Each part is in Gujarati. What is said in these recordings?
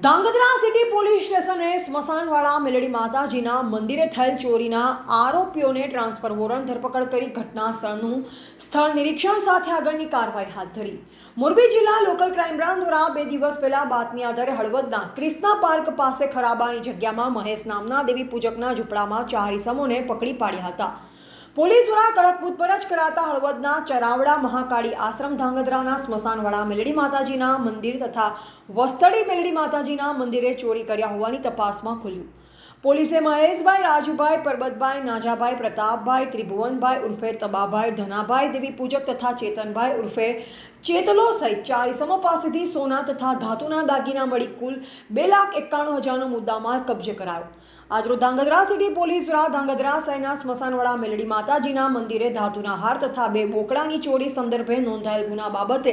ધાંગધ્રા સિટી પોલીસ સ્ટેશને સ્મશાનવાળા મેલડી માતાજીના મંદિરે થયેલ ચોરીના આરોપીઓને ટ્રાન્સફર વોરંટ ધરપકડ કરી ઘટના સ્થળનું સ્થળ નિરીક્ષણ સાથે આગળની કાર્યવાહી હાથ ધરી. મોરબી જિલ્લા લોકલ ક્રાઇમ બ્રાન્ચ દ્વારા બે દિવસ પહેલા બાતમી આધારે હળવદના ક્રિષ્ના પાર્ક પાસે ખરાબાની જગ્યામાં મહેશ નામના દેવી પૂજકના ઝૂંપડામાં ચાર ઇસમોને પકડી પાડ્યા હતા. પોલીસ દ્વારા કડક પૂછપરછ કરાતા હળવદના ચરાવડા મહાકાળી આશ્રમ ધાંગધ્રાના સ્મશાનવાળા મેલડી માતાજીના મંદિર તથા વસ્તડી મેલડી માતાજીના મંદિરે ચોરી કર્યા હોવાની તપાસમાં ખુલ્યું પોલીસે મહેશભાઈ, રાજુભાઈ, પરબતભાઈ, નાજાભાઈ, પ્રતાપભાઈ, ત્રિભુવનભાઈ ઉર્ફે તબાભાઈ, ધનાભાઈ, દેવી પૂજક તથા ચેતનભાઈ ઉર્ફે ચેતલો સહિત ચાર પાસેથી સોના તથા ધાતુના દાગીના મળી કુલ બે લાખ એકાણું હજારનો મુદ્દામાલ કબજે કરાયો. આજરોજ ધાંગધ્રા સિટી પોલીસ દ્વારા ધાંગધ્રા શહેરના સ્મશાનવાળા મેલડી માતાજીના મંદિરે ધાતુના હાર તથા બે બોકડાની ચોરી સંદર્ભે નોંધાયેલ ગુના બાબતે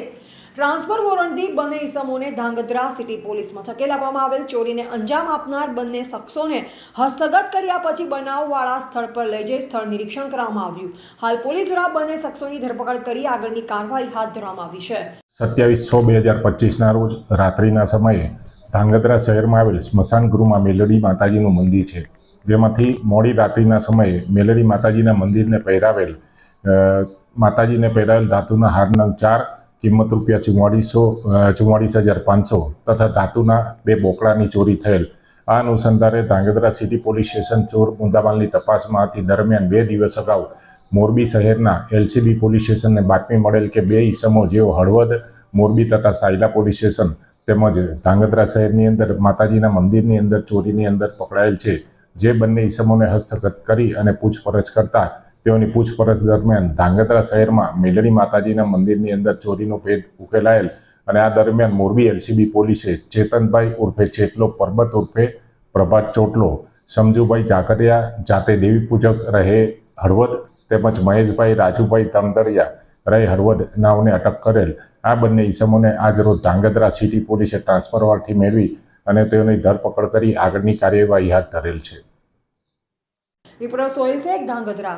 ટ્રાન્સફર વોરંટથી બંને ઇસમોને ધાંગધ્રા સિટી પોલીસ મથકે લાવવામાં આવેલ ચોરીને અંજામ આપનાર બંને શખ્સોને હસ્તગત કર્યા પછી બનાવવાળા સ્થળ પર લઈ જઈ સ્થળ નિરીક્ષણ કરવામાં આવ્યું. હાલ પોલીસ દ્વારા બંને શખ્સોની ધરપકડ કરી આગળની કાર્યવાહી હાથ ધરવામાં આવી છે. સત્યાવીસ છ બે હજાર પચીસના રોજ રાત્રિના સમયે ધાંગધ્રા શહેરમાં આવેલ સ્મશાન ગૃહમાં મેલડી માતાજીનું મંદિર છે. જેમાંથી મોડી રાત્રિના સમયે મેલડી માતાજીના મંદિરને પહેરાવેલ માતાજીને પહેરાવેલ ધાતુના હારના ચાર કિંમત રૂપિયા ચુમ્માળીસો ચુમ્માળીસ હજાર પાંચસો તથા ધાતુના બે બોકડાની ચોરી થયેલ આ અનુસંધાને ધાંગધ્રા સિટી પોલીસ સ્ટેશન ચોર મુદ્દામાલની તપાસમાં હતી દરમિયાન બે દિવસ અગાઉ મોરબી શહેરના એલસીબી પોલીસ સ્ટેશનને બાતમી મળેલ કે બે ઈસમો જેઓ હળવદ, મોરબી તથા સાયલા પોલીસ સ્ટેશન તેમજ ધાંગધ્રા શહેરની અંદર, માતાજીના મંદિરની અંદર, ચોરીની અંદર પકડાયેલ છે. જે બંને ઈસમોને હસ્તગત કરી અને પૂછપરછ કરતા તેઓની પૂછપરછ દરમિયાન ધાંગધ્રા શહેરમાં મેલડી માતાજીના મંદિરની અંદર ચોરીનો ભેદ ઉકેલાયેલ અને આ દરમિયાન મોરબી એલસીબી પોલીસે ચેતનભાઈ ઉર્ફે ચેટલો પરબત ઉર્ફે પ્રભાત ચોટલો, સમજુભાઈ ઝાકડિયા, જાતે દેવી પૂજક રહે હળવદ, તેમજ મહેશભાઈ રાજુભાઈ તમદરિયા રહે હળવદ નાવને અટક કરેલ. આ બંને ઈસમોને આજરોજ ધાંગધ્રા સિટી પોલીસે ટ્રાન્સફર વાળથી મેળવી અને તેઓની ધરપકડ કરી આગળની કાર્યવાહી હાથ ધરેલ છે. રિપોર્ટર સોહેલ શેખ, ધાંગધ્રા.